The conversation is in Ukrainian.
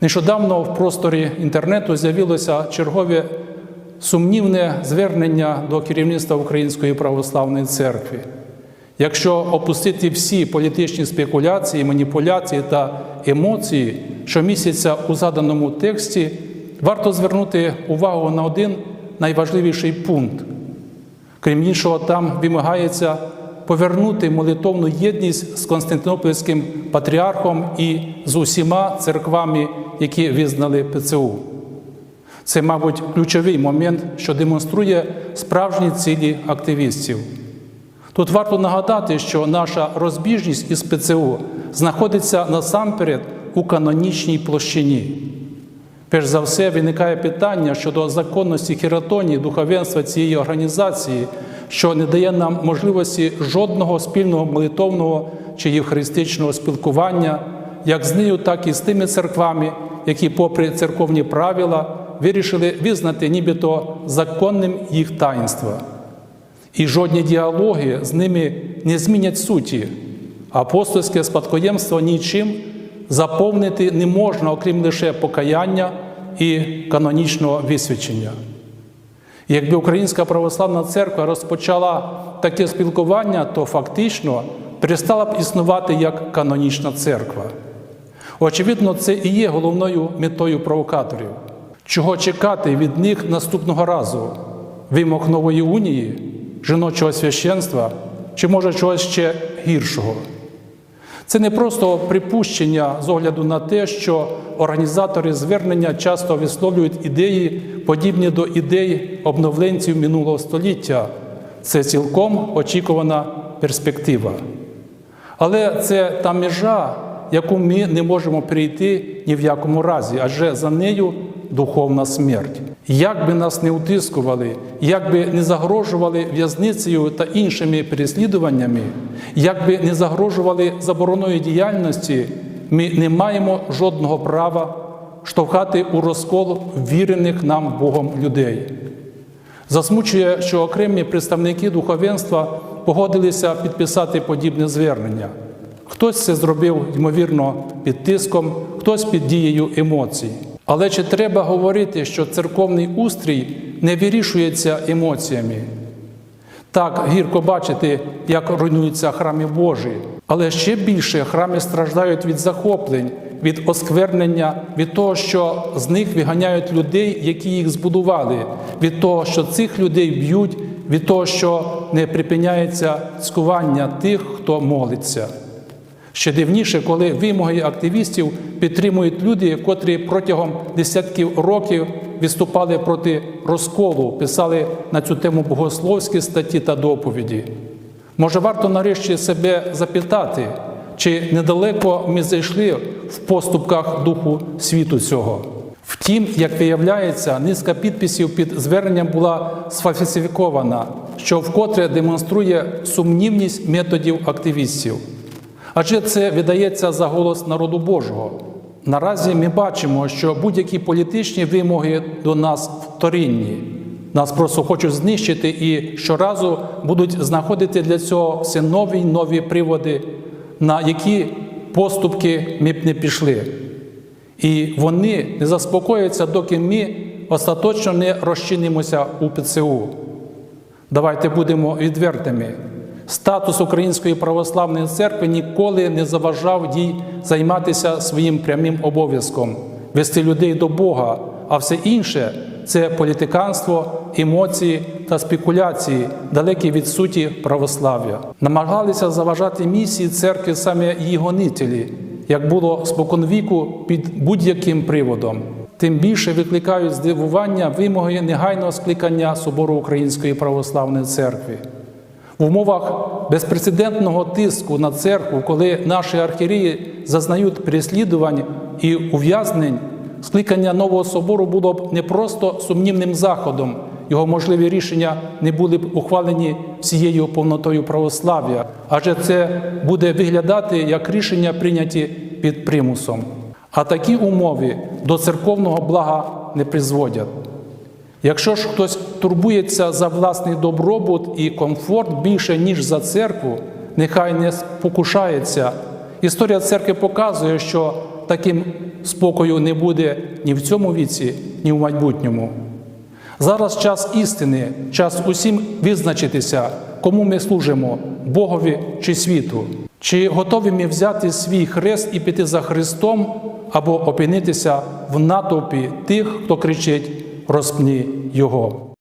Нещодавно в просторі інтернету з'явилося чергове сумнівне звернення до керівництва Української православної церкви. Якщо опустити всі політичні спекуляції, маніпуляції та емоції, що містяться у заданому тексті, варто звернути увагу на один найважливіший пункт. Крім іншого, там вимагається повернути молитовну єдність з Константинопольським патріархом і з усіма церквами, які визнали ПЦУ. Це, мабуть, ключовий момент, що демонструє справжні цілі активістів. Тут варто нагадати, що наша розбіжність із ПЦУ знаходиться насамперед у канонічній площині. Перш за все, виникає питання щодо законності хератонії духовенства цієї організації, що не дає нам можливості жодного спільного молитовного чи євхаристичного спілкування, як з нею, так і з тими церквами, які, попри церковні правила, вирішили визнати нібито законним їх таїнства. І жодні діалоги з ними не змінять суті. Апостольське спадкоємство нічим заповнити не можна, окрім лише покаяння і канонічного висвячення. Якби Українська православна церква розпочала таке спілкування, то фактично перестала б існувати як канонічна церква. Очевидно, це і є головною метою провокаторів. Чого чекати від них наступного разу? Вимог нової унії, жіночого священства чи може чогось ще гіршого? Це не просто припущення з огляду на те, що організатори звернення часто висловлюють ідеї, подібні до ідей обновленців минулого століття. Це цілком очікувана перспектива. Але це та межа, яку ми не можемо перейти ні в якому разі, адже за нею духовна смерть. Як би нас не утискували, як би не загрожували в'язницею та іншими переслідуваннями, як би не загрожували забороною діяльності, ми не маємо жодного права штовхати у розкол вірених нам Богом людей. Засмучує, що окремі представники духовенства погодилися підписати подібне звернення. Хтось це зробив, ймовірно, під тиском, хтось під дією емоцій. Але чи треба говорити, що церковний устрій не вирішується емоціями? Так, гірко бачити, як руйнуються храми Божі, але ще більше храми страждають від захоплень, від осквернення, від того, що з них виганяють людей, які їх збудували, від того, що цих людей б'ють, від того, що не припиняється цькування тих, хто молиться. Ще дивніше, коли вимоги активістів підтримують люди, котрі протягом десятків років виступали проти розколу, писали на цю тему богословські статті та доповіді. Може, варто нарешті себе запитати, чи недалеко ми зайшли в поступках духу світу цього. Втім, як виявляється, низка підписів під зверненням була сфальсифікована, що вкотре демонструє сумнівність методів активістів. Адже це видається за голос народу Божого. Наразі ми бачимо, що будь-які політичні вимоги до нас вторинні. Нас просто хочуть знищити і щоразу будуть знаходити для цього все нові й нові приводи, на які поступки ми б не пішли. І вони не заспокояться, доки ми остаточно не розчинимося у ПЦУ. Давайте будемо відвертими. Статус Української православної церкви ніколи не заважав їй займатися своїм прямим обов'язком вести людей до Бога, а все інше це політиканство, емоції та спекуляції, далекі від суті православ'я. Намагалися заважати місії церкви саме її гонителі, як було споконвіку під будь-яким приводом. Тим більше викликають здивування вимоги негайного скликання Собору Української православної церкви. В умовах безпрецедентного тиску на церкву, коли наші архієреї зазнають переслідувань і ув'язнень, скликання нового собору було б не просто сумнівним заходом, його можливі рішення не були б ухвалені всією повнотою православ'я, адже це буде виглядати як рішення прийняті під примусом. А такі умови до церковного блага не призводять. Якщо ж хтось турбується за власний добробут і комфорт більше, ніж за церкву, нехай не спокушається. Історія церкви показує, що таким спокою не буде ні в цьому віці, ні в майбутньому. Зараз час істини, час усім визначитися, кому ми служимо Богові чи світу. Чи готові ми взяти свій хрест і піти за Христом, або опинитися в натовпі тих, хто кричить: розпни Його.